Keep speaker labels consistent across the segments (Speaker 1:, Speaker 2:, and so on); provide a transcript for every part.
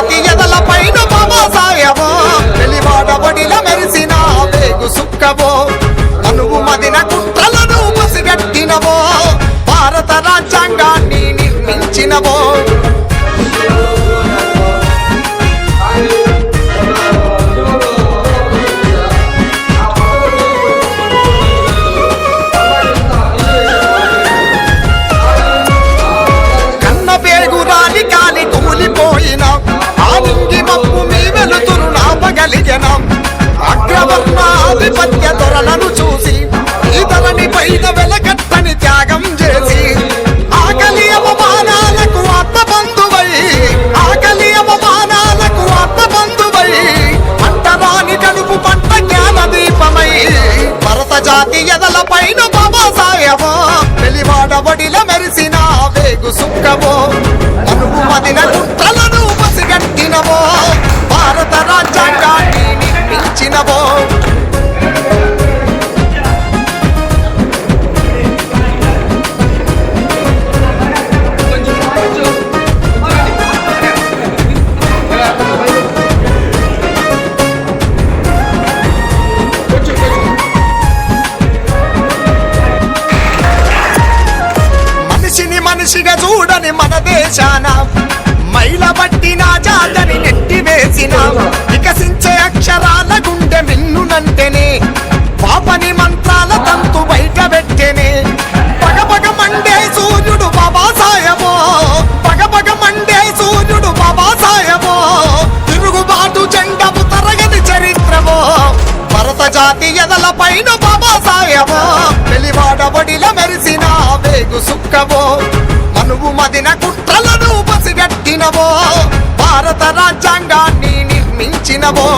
Speaker 1: జాతి ఎదల పైన మమ సాయమా? వెలివాడ బడిల మెరిసిన వేగు సుక్కబో వేగు మనిషిగా చూడని మన దేశాన. మైల పట్టిన జాతని నెట్టి వేసిన వికసించే అక్ష జాతి ఎదల పైన బాబా సాయమో. తెలివాడ వడిల మెరిసిన వేగు సుక్కవో మనువు మదిన కుట్రలను పసిగట్టినవో భారత రాజ్యాంగాన్ని నిర్మించినవో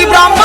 Speaker 1: শিবরাম